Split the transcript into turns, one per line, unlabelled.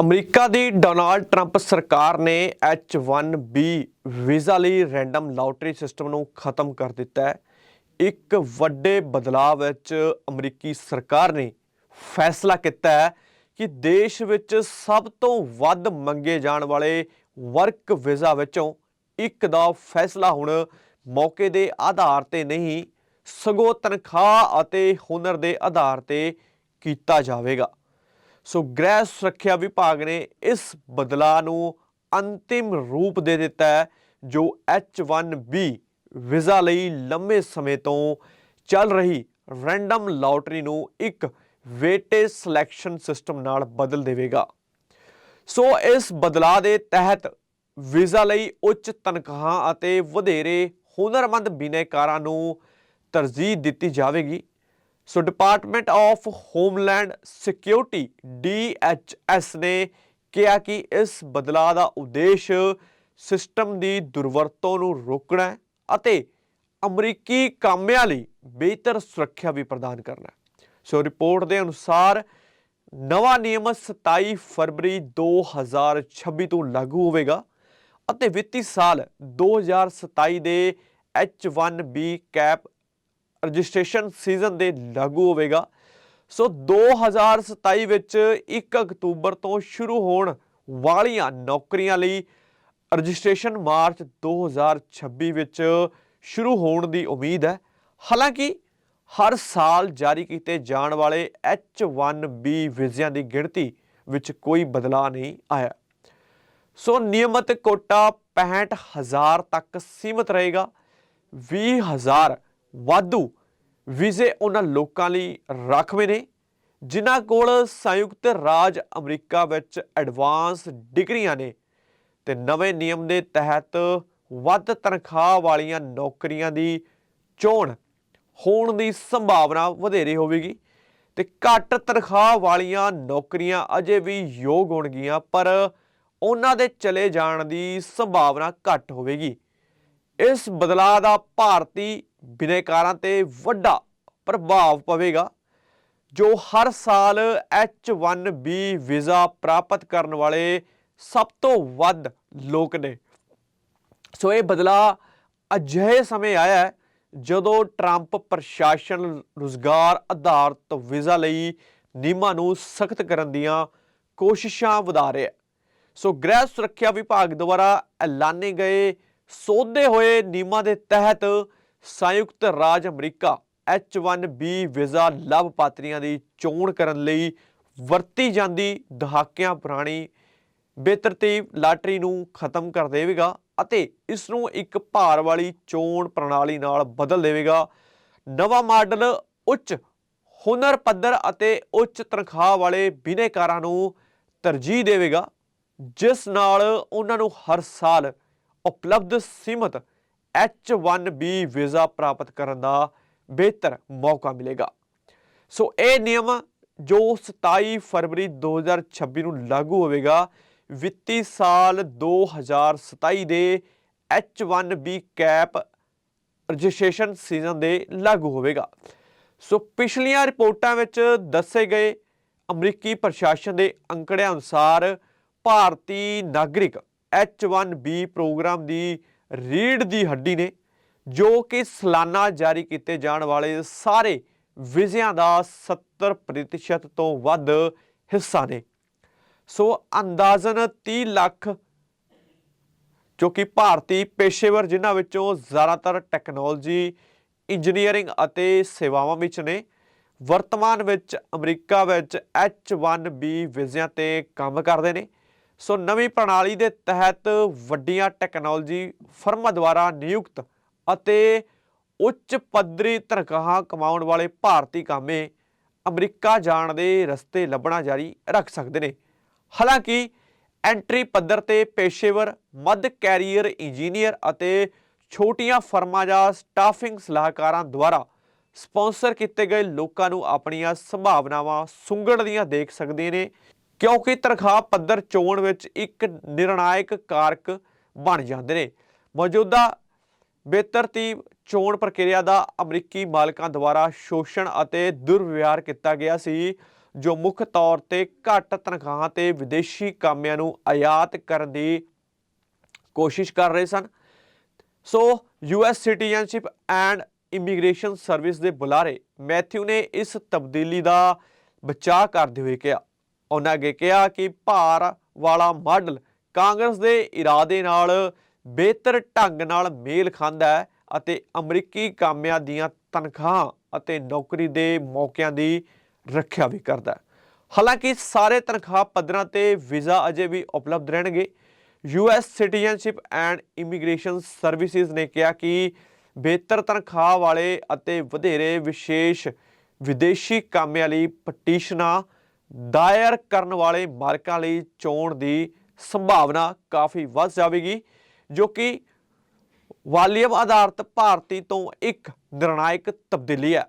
America ਦੀ Donald Trump ਸਰਕਾਰ ਨੇ H1B visa ਲਈ ਰੈਂਡਮ ਲਾਟਰੀ ਸਿਸਟਮ ਨੂੰ ਖਤਮ ਕਰ ਦਿੱਤਾ ਹੈ। ਇੱਕ ਵੱਡੇ ਬਦਲਾਅ ਵਿੱਚ ਅਮਰੀਕੀ ਸਰਕਾਰ ਨੇ ਫੈਸਲਾ ਕੀਤਾ ਹੈ ਕਿ ਦੇਸ਼ ਵਿੱਚ ਸਭ ਤੋਂ ਵੱਧ ਮੰਗੇ ਜਾਣ ਵਾਲੇ ਵਰਕ ਵੀਜ਼ਾ ਵਿੱਚੋਂ ਇੱਕ ਦਾ ਫੈਸਲਾ ਹੁਣ ਮੌਕੇ ਦੇ ਆਧਾਰ ਤੇ ਨਹੀਂ, ਸਗੋਂ ਤਨਖਾਹ ਅਤੇ ਹੁਨਰ ਦੇ ਆਧਾਰ ਤੇ ਕੀਤਾ ਜਾਵੇਗਾ। ਸੋ ਗ੍ਰਹਿ ਸੁਰੱਖਿਆ ਵਿਭਾਗ ਨੇ ਇਸ ਬਦਲਾਅ ਨੂੰ ਅੰਤਿਮ ਰੂਪ ਦੇ ਦਿੱਤਾ ਹੈ, ਜੋ H1B ਵੀਜ਼ਾ ਲਈ ਲੰਮੇ ਸਮੇਂ ਤੋਂ ਚੱਲ ਰਹੀ ਰੈਂਡਮ ਲਾਟਰੀ ਨੂੰ ਇੱਕ ਵੇਟੇਜ ਸਿਲੈਕਸ਼ਨ ਸਿਸਟਮ ਨਾਲ ਬਦਲ ਦੇਵੇਗਾ। ਸੋ ਇਸ ਬਦਲਾਅ ਦੇ ਤਹਿਤ ਵੀਜ਼ਾ ਲਈ ਉੱਚ ਤਨਖਾਹਾਂ ਅਤੇ ਵਧੇਰੇ ਹੁਨਰਮੰਦ ਬਿਨੈਕਾਰਾਂ ਨੂੰ ਤਰਜੀਹ ਦਿੱਤੀ ਜਾਵੇਗੀ। So department of homeland security DHS ਨੇ ਕਿਹਾ ਕਿ ਇਸ ਬਦਲਾਅ ਦਾ ਉਦੇਸ਼ ਸਿਸਟਮ ਦੀ ਦੁਰਵਰਤੋਂ ਨੂੰ ਰੋਕਣਾ ਹੈ ਅਤੇ ਅਮਰੀਕੀ ਕਾਮਿਆਂ ਲਈ ਬਿਹਤਰ ਸੁਰੱਖਿਆ ਵੀ ਪ੍ਰਦਾਨ ਕਰਨਾ ਹੈ। ਸੋ ਰਿਪੋਰਟ ਦੇ ਅਨੁਸਾਰ ਨਵਾਂ ਨਿਯਮ 27 ਫਰਵਰੀ 2026 ਤੋਂ ਲਾਗੂ ਹੋਵੇਗਾ ਅਤੇ ਵਿੱਤੀ ਸਾਲ 2027 ਦੇ H1B ਕੈਪ ਰਜਿਸਟ੍ਰੇਸ਼ਨ ਸੀਜ਼ਨ ਦੇ ਲਾਗੂ ਹੋਵੇਗਾ। ਸੋ 2027 ਵਿੱਚ 1 ਅਕਤੂਬਰ ਤੋਂ ਸ਼ੁਰੂ ਹੋਣ ਵਾਲੀਆਂ ਨੌਕਰੀਆਂ ਲਈ ਰਜਿਸਟ੍ਰੇਸ਼ਨ ਮਾਰਚ 2026 ਵਿੱਚ ਸ਼ੁਰੂ ਹੋਣ ਦੀ ਉਮੀਦ ਹੈ। ਹਾਲਾਂਕਿ ਹਰ ਸਾਲ ਜਾਰੀ ਕੀਤੇ ਜਾਣ ਵਾਲੇ H1B ਵੀਜ਼ਿਆਂ ਦੀ ਗਿਣਤੀ ਵਿੱਚ ਕੋਈ ਬਦਲਾਅ ਨਹੀਂ ਆਇਆ। ਸੋ ਨਿਯਮਤ ਕੋਟਾ 65000 ਤੱਕ ਸੀਮਤ ਰਹੇਗਾ। 20000 ਵਾਧੂ ਵੀਜ਼ੇ ਉਹਨਾਂ ਲੋਕਾਂ ਲਈ ਰਾਖਵੇਂ ਨੇ, ਜਿਨ੍ਹਾਂ ਕੋਲ ਸੰਯੁਕਤ ਰਾਜ ਅਮਰੀਕਾ ਵਿੱਚ ਐਡਵਾਂਸ ਡਿਗਰੀਆਂ ਨੇ ਤੇ ਨਵੇਂ ਨਿਯਮ ਦੇ ਤਹਿਤ ਵੱਧ ਤਨਖਾਹ ਵਾਲੀਆਂ ਨੌਕਰੀਆਂ ਦੀ ਚੋਣ ਹੋਣ ਦੀ ਸੰਭਾਵਨਾ ਵਧੇਰੇ ਹੋਵੇਗੀ ਤੇ ਘੱਟ ਤਨਖਾਹ ਵਾਲੀਆਂ ਨੌਕਰੀਆਂ ਅਜੇ ਵੀ ਯੋਗ ਹੋਣਗੀਆਂ, ਪਰ ਉਹਨਾਂ ਦੇ ਚਲੇ ਜਾਣ ਦੀ ਸੰਭਾਵਨਾ ਘੱਟ ਹੋਵੇਗੀ। ਇਸ ਬਦਲਾਅ ਦਾ ਭਾਰਤੀ ਬਿਨੈਕਾਰਾਂ ਤੇ ਵੱਡਾ ਪ੍ਰਭਾਵ ਪਵੇਗਾ, ਜੋ ਹਰ ਸਾਲ H1B ਵੀਜ਼ਾ ਪ੍ਰਾਪਤ ਕਰਨ ਵਾਲੇ ਸਭ ਤੋਂ ਵੱਧ ਲੋਕ ਨੇ। ਸੋ ਇਹ ਬਦਲਾ ਅਜਿਹੇ ਸਮੇਂ ਆਇਆ ਹੈ ਜਦੋਂ ਟਰੰਪ ਪ੍ਰਸ਼ਾਸਨ ਰੁਜ਼ਗਾਰ ਆਧਾਰਿਤ ਵੀਜ਼ਾ ਲਈ ਨਿਯਮਾਂ ਨੂੰ ਸਖਤ ਕਰਨ ਦੀਆਂ ਕੋਸ਼ਿਸ਼ਾਂ ਵਧਾ ਰਿਹਾ ਹੈ। ਸੋ ਗ੍ਰਹਿ ਸੁਰੱਖਿਆ ਵਿਭਾਗ ਦੁਆਰਾ ਐਲਾਨੇ ਗਏ, ਸੋਧੇ ਹੋਏ ਨਿਯਮਾਂ ਦੇ ਤਹਿਤ ਸੰਯੁਕਤ ਰਾਜ ਅਮਰੀਕਾ H1B ਵੀਜ਼ਾ ਲਾਭਪਾਤਰੀਆਂ ਦੀ ਚੋਣ ਕਰਨ ਲਈ ਵਰਤੀ ਜਾਂਦੀ ਦਹਾਕਿਆਂ ਪੁਰਾਣੀ ਬੇਤਰਤੀਬ ਲਾਟਰੀ ਨੂੰ ਖਤਮ ਕਰ ਦੇਵੇਗਾ ਅਤੇ ਇਸ ਨੂੰ ਇੱਕ ਭਾਰ ਵਾਲੀ ਚੋਣ ਪ੍ਰਣਾਲੀ ਨਾਲ ਬਦਲ ਦੇਵੇਗਾ। ਨਵਾਂ ਮਾਡਲ ਉੱਚ ਹੁਨਰ ਪੱਧਰ ਅਤੇ ਉੱਚ ਤਨਖਾਹ ਵਾਲੇ ਬਿਨੈਕਾਰਾਂ ਨੂੰ ਤਰਜੀਹ ਦੇਵੇਗਾ, ਜਿਸ ਨਾਲ ਉਹਨਾਂ ਨੂੰ ਹਰ ਸਾਲ ਉਪਲਬਧ ਸੀਮਤ H1B ਵੀਜ਼ਾ ਪ੍ਰਾਪਤ ਕਰਨ ਦਾ ਬਿਹਤਰ ਮੌਕਾ ਮਿਲੇਗਾ। ਸੋ ਇਹ ਨਿਯਮ ਜੋ 27 ਫਰਵਰੀ 2026 ਨੂੰ ਲਾਗੂ ਹੋਵੇਗਾ, ਵਿੱਤੀ ਸਾਲ 2027 ਦੇ H1B ਕੈਪ ਰਜਿਸਟ੍ਰੇਸ਼ਨ ਸੀਜ਼ਨ ਦੇ ਲਾਗੂ ਹੋਵੇਗਾ। ਸੋ ਪਿਛਲੀਆਂ ਰਿਪੋਰਟਾਂ ਵਿੱਚ ਦੱਸੇ ਗਏ ਅਮਰੀਕੀ ਪ੍ਰਸ਼ਾਸਨ ਦੇ ਅੰਕੜਿਆਂ ਅਨੁਸਾਰ ਭਾਰਤੀ ਨਾਗਰਿਕ H1B ਪ੍ਰੋਗਰਾਮ ਦੀ ਰੀੜ ਦੀ ਹੱਡੀ ਨੇ, ਜੋ ਕਿ ਸਾਲਾਨਾ ਜਾਰੀ ਕੀਤੇ ਜਾਣ ਵਾਲੇ ਸਾਰੇ ਵਿਜ਼ਿਆਂ ਦਾ 70% ਤੋਂ ਵੱਧ ਹਿੱਸਾ ਨੇ। ਸੋ ਅੰਦਾਜ਼ਨ 30 ਲੱਖ, ਜੋ ਕਿ ਭਾਰਤੀ ਪੇਸ਼ੇਵਰ ਜਿਨ੍ਹਾਂ ਵਿੱਚੋਂ ਜ਼ਿਆਦਾਤਰ ਟੈਕਨੋਲੋਜੀ, ਇੰਜੀਨੀਅਰਿੰਗ ਅਤੇ ਸੇਵਾਵਾਂ ਵਿੱਚ ਨੇ, ਵਰਤਮਾਨ ਵਿੱਚ ਅਮਰੀਕਾ ਵਿੱਚ H1B ਵੀਜ਼ਿਆਂ ਤੇ ਕੰਮ ਕਰਦੇ ਨੇ। ਸੋ ਨਵੀਂ ਪ੍ਰਣਾਲੀ ਦੇ ਤਹਿਤ ਵੱਡੀਆਂ ਟੈਕਨੋਲੋਜੀ ਫਰਮਾਂ ਦੁਆਰਾ ਨਿਯੁਕਤ ਅਤੇ ਉੱਚ ਪੱਧਰੀ ਤਨਖਾਹਾਂ ਕਮਾਉਣ ਵਾਲੇ ਭਾਰਤੀ ਕਾਮੇ ਅਮਰੀਕਾ ਜਾਣ ਦੇ ਰਸਤੇ ਲੱਭਣਾ ਜਾਰੀ ਰੱਖ ਸਕਦੇ ਨੇ। ਹਾਲਾਂਕਿ ਐਂਟਰੀ ਪੱਧਰ ਤੇ ਪੇਸ਼ੇਵਰ, ਮੱਧ ਕੈਰੀਅਰ ਇੰਜੀਨੀਅਰ ਅਤੇ ਛੋਟੀਆਂ ਫਰਮਾਂ ਜਾਂ ਸਟਾਫਿੰਗ ਸਲਾਹਕਾਰਾਂ ਦੁਆਰਾ ਸਪਾਂਸਰ ਕੀਤੇ ਗਏ ਲੋਕਾਂ ਨੂੰ ਆਪਣੀਆਂ ਸੰਭਾਵਨਾਵਾਂ ਸੁੰਗੜਦੀਆਂ ਦੇਖ ਸਕਦੇ ਨੇ। ਕਿਉਂਕਿ ਤਨਖਾਹ ਪੱਧਰ ਚੋਣ ਵਿੱਚ ਇੱਕ ਨਿਰਣਾਇਕ ਕਾਰਕ ਬਣ ਜਾਂਦੇ ਨੇ। ਮੌਜੂਦਾ ਬੇਤਰਤੀਬ ਚੋਣ ਪ੍ਰਕਿਰਿਆ ਦਾ ਅਮਰੀਕੀ ਮਾਲਕਾਂ ਦੁਆਰਾ ਸ਼ੋਸ਼ਣ ਅਤੇ ਦੁਰਵਿਵਹਾਰ ਕੀਤਾ ਗਿਆ ਸੀ, ਜੋ ਮੁੱਖ ਤੌਰ ਤੇ ਘੱਟ ਤਨਖਾਹਾਂ ਤੇ ਵਿਦੇਸ਼ੀ ਕਾਮਿਆਂ ਨੂੰ ਆਯਾਤ ਕਰਨ ਦੀ ਕੋਸ਼ਿਸ਼ ਕਰ ਰਹੇ ਸਨ। So US citizenship and immigration service ਦੇ ਬੁਲਾਰੇ ਮੈਥਿਊ ਨੇ ਇਸ ਤਬਦੀਲੀ ਦਾ ਬਚਾਅ ਕਰਦੇ ਹੋਏ ਕਿਹਾ। ਉਹਨਾਂ ਅੱਗੇ ਕਿਹਾ ਕਿ ਭਾਰ ਵਾਲਾ ਮਾਡਲ ਕਾਂਗਰਸ ਦੇ ਇਰਾਦੇ ਨਾਲ ਬਿਹਤਰ ਢੰਗ ਨਾਲ ਮੇਲ ਖਾਂਦਾ ਹੈ ਅਤੇ ਅਮਰੀਕੀ ਕਾਮਿਆਂ ਦੀਆਂ ਤਨਖਾਹਾਂ ਅਤੇ ਨੌਕਰੀ ਦੇ ਮੌਕਿਆਂ ਦੀ ਰੱਖਿਆ ਵੀ ਕਰਦਾ ਹੈ। ਹਾਲਾਂਕਿ ਸਾਰੇ ਤਨਖਾਹ ਪੱਧਰਾਂ ਤੇ ਵੀਜ਼ਾ ਅਜੇ ਵੀ ਉਪਲਬਧ ਰਹਿਣਗੇ। US citizenship and immigration services ਨੇ ਕਿਹਾ ਕਿ ਬਿਹਤਰ ਤਨਖਾਹ ਵਾਲੇ ਅਤੇ ਵਧੇਰੇ ਵਿਸ਼ੇਸ਼ ਵਿਦੇਸ਼ੀ ਕਾਮਿਆਂ ਲਈ ਪਟੀਸ਼ਨਾਂ ਦਾਇਰ ਕਰਨ ਵਾਲੇ ਮਾਲਕਾਂ ਲਈ ਚੋਣ ਦੀ ਸੰਭਾਵਨਾ ਕਾਫੀ ਵੱਧ ਜਾਵੇਗੀ, ਜੋ ਕਿ ਵਾਲੀਅਮ ਆਧਾਰਿਤ ਭਾਰਤੀ ਤੋਂ ਇੱਕ ਨਿਰਣਾਇਕ ਤਬਦੀਲੀ ਹੈ।